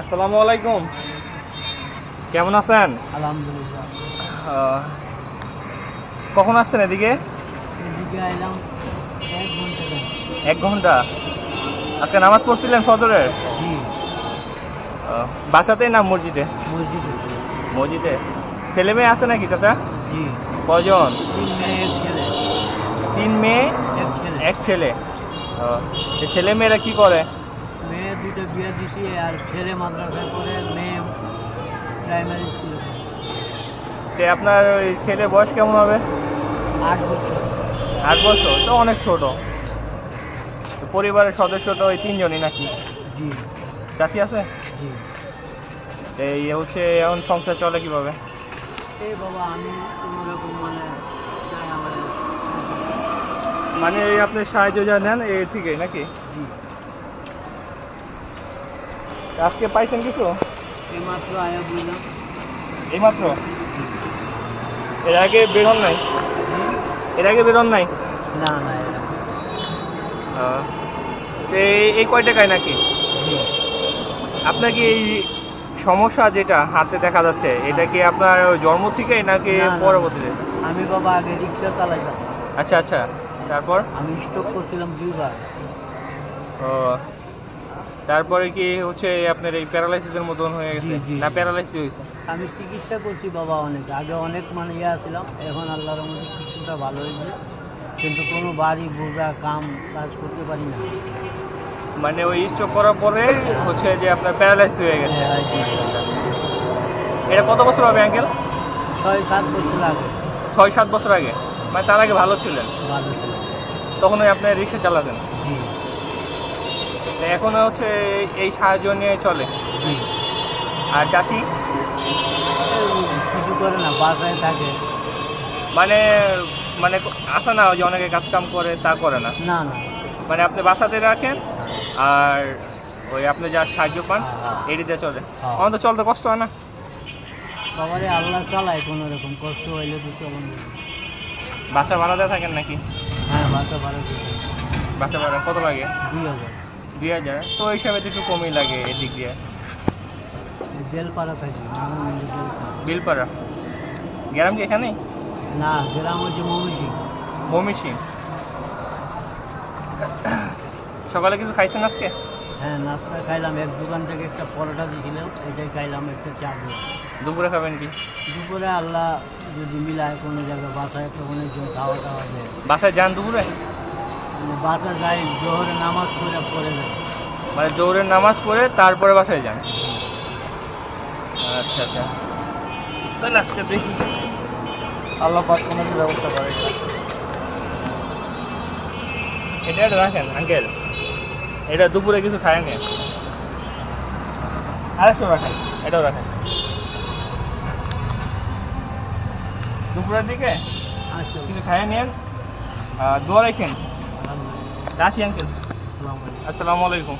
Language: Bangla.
আসসালামু আলাইকুম। কেমন আছেন? আলহামদুলিল্লাহ। কখন আসছেন এদিকে? এক ঘণ্টা। আজকে নামাজ পড়ছিলেন ফজরের? বাসাতেই না মসজিদে? মসজিদে। মসজিদে। ছেলে মেয়ে আছে নাকি চাচা? কজন? তিন মেয়ে এক ছেলে। ছেলে মেয়েরা কি করে? মেয়ে দুটো বিয়ে দিছি আর ছেলে মাদ্রাসায় পড়ে মেয়ে প্রাইমারি স্কুলে তে আপনার ওই ছেলে বয়স কেমন হবে? আট বছর। আট বছর তো অনেক ছোট। তো পরিবারের সদস্য তো ওই তিনজনই নাকি? জি। চাচি আছে? জি। এই হচ্ছে এখন সংসার চলে কীভাবে? এই বাবা আমি কোনোরকম মানে মানে এই আপনি সাহায্য যা নেন এর থেকে নাকি? জি। আজকে পাইছেন কিছু? এইমাত্র আয়া বুঝলাম। এইমাত্র? এর আগে বেরোন নাই? এর আগে বেরোন নাই? না না এই- কয় টাকায় নাকি? আপনার কি এই সমস্যা যেটা হাতে দেখা যাচ্ছে এটা কি আপনার জন্ম থেকে নাকি। পরবর্তীতে? আমি বাবা আগে রিক্সা চালাইতাম আচ্ছা আচ্ছা। তারপর? আমি স্টক করছিলাম দুইবার। ও। তারপরে কি হচ্ছে আপনার এই প্যারালাইসিসের মতন হয়ে গেছে। না প্যারালাইসিস হয়েছে? আমি চিকিৎসা করছি বাবা অনেক। আগে অনেক মানে ইয়া ছিলাম এখন আল্লাহর মধ্যে কিছুটা ভালো হয়েছে। কিন্তু কোনো বাড়ি বোঝা কাম কাজ করতে পারি না। মানে ওই স্ট্রোক করার পরে হচ্ছে যে আপনার প্যারালাইসিস হয়ে গেছে। হ্যাঁ, এটা কত বছর হবে অ্যাঙ্কেল ছয় সাত বছর আগে। ছয় সাত বছর আগে? মানে তার আগে ভালো ছিলেন? ভালো ছিল তখন ওই আপনার রিক্সা চালাতেন? জি। এখন হচ্ছে এই সাহায্য নিয়ে চলে। জি। আর চাচি? কিছু করে না বাসায় থাকে। মানে মানে আসে না ওই যে অনেকে কাজ কাম করে তা করে না? না না। মানে আপনি বাসাতে রাখেন আর ওই আপনি যা সাহায্য পান হ্যাঁ। এটিতে চলে। হ্যাঁ। আমার তো চলতে কষ্ট হয় না? বাবারে আল্লাহ চালায় কোনো রকম কষ্ট হইলে তো চলুন বাসা ভাড়াতে থাকেন নাকি? হ্যাঁ বাসা ভাড়া বাসা ভাড়া কত লাগে? দুই হাজার। দুই হাজার তো ওই হিসাবে তো একটু কমই লাগে এদিক দিয়ে জেলপাড়া থাকি নারায়ণগঞ্জে গ্রাম কি এখানেই না গ্রাম হচ্ছে মমিজি মমিসিং সকালে কিছু খাইছেন আজকে? হ্যাঁ নাস্তা খাইলাম। এক দোকান থেকে একটা পরোটা দিয়েছিল এটাই খাইলাম একটা চা দিয়ে। দুপুরে খাবেন কি? দুপুরে আল্লাহ যদি মিলায় কোনো জায়গায় বাসায় তখন একজন খাওয়া টাওয়া দেয়। বাসায় যান দুপুরে? বাসা যাই জোহরে নামাজ পড়ে পড়ে যায়। মানে জোরের নামাজ পড়ে তারপরে বাসায় যান? আচ্ছা আচ্ছা। তাহলে আজকে দেখি। আল্লাহ পাক কোনো ব্যবস্থা করে। এটা এটা রাখেন আঙ্কেল এটা দুপুরে কিছু খায় নি? আরেকটু রাখেন এটাও রাখেন। দুপুরের দিকে আচ্ছা। কিছু খায় নিন দোয়া রাখেন। আসি আঙ্কেল আসসালামু আলাইকুম।